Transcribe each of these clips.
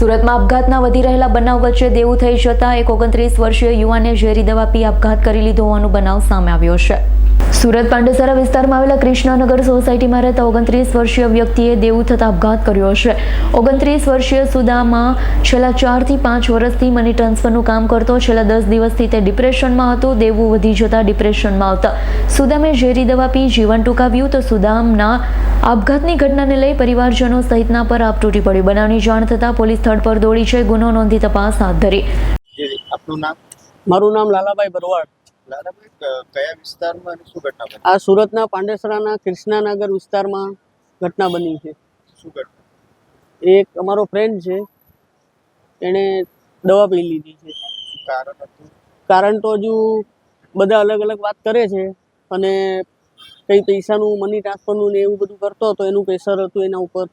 સુરતમાં આપઘાતના વધી રહેલા બનાવ વચ્ચે દેવું થઈ જતા એક ઓગણત્રીસ વર્ષીય યુવાને ઝેરી દવા પી આપઘાત કરી લીધો હોવાનો બનાવ સામે આવ્યો છે. સુરત પાંડેસરા વિસ્તારમાં આવેલા કૃષ્ણનગર સોસાયટીમાં રહેતા ઓગણત્રીસ વર્ષીય વ્યક્તિએ દેવું થતા આપઘાત કર્યો છે. ઓગણત્રીસ વર્ષીય સુદામાં છેલ્લા ચારથી પાંચ વર્ષથી મની ટ્રાન્સફરનું કામ કરતો, છેલ્લા દસ દિવસથી તે ડિપ્રેશનમાં હતો, દેવું વધી જતા ડિપ્રેશનમાં આવતા. સુદામે ઝેરી દવા પી જીવન ટૂંકાવ્યું તો સુદામના આપઘાતની ઘટનાને લઈ પરિવારજનો સહિતના પર આપ તૂટી પડ્યું. બનાવની જાણ થતાં પોલીસ સ્થળ પર દોડી છે ગુનો નોંધી તપાસ હાથ ધરી. આપનું નામ? મારું નામ લાલાભાઈ બરવાડ લાલાભાઈ કયા વિસ્તારમાં શું ઘટના બની? આ સુરતના પાંડેસરાના કૃષ્ણાનગર વિસ્તારમાં ઘટના બની છે. શું ઘટના? એક અમારો ફ્રેન્ડ છે. એણે દવા પી લીધી છે. કારણ તો હજુ બધા અલગ અલગ વાત કરે છે અને કંઈ પૈસાનું મની ટ્રાન્સફરનું ને એવું બધું કરતો હતો એનું પ્રેશર હતું એના ઉપર.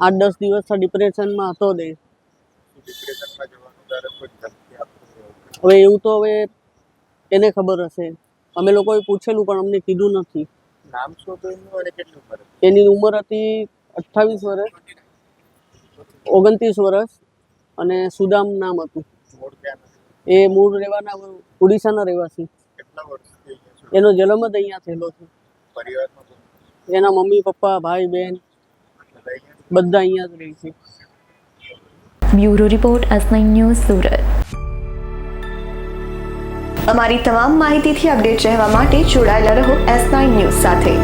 આઠ દસ દિવસ ડિપ્રેશનમાં હતો દે. શું ડિપ્રેશનમાં જવાનું ત્યારે કોઈ ધમકી આપતું એવું કંઈ? હવે એવું તો હવે એને ખબર હશે. અમે લોકોએ પૂછેલું પણ અમને કીધું નથી. નામ શું એની ઉંમર હતી અઠ્ઠાવીસ વર્ષ ઓગણત્રીસ વર્ષ અને સુદામ નામ હતું. એ મૂળ રહેવાના ઓડિશાના રહેવાસી. કેટલા શું એનો જન્મ જ અહીંયા થયેલો છે. એના મમ્મી પપ્પા ભાઈ બહેન બધા અહીંયા જ રહે છે. Bureau report nine news Surat. અમારી તમામ માહિતીથી અપડેટ રહેવા માટે જોડાયેલા રહો એસ નાઇન ન્યૂઝ સાથે.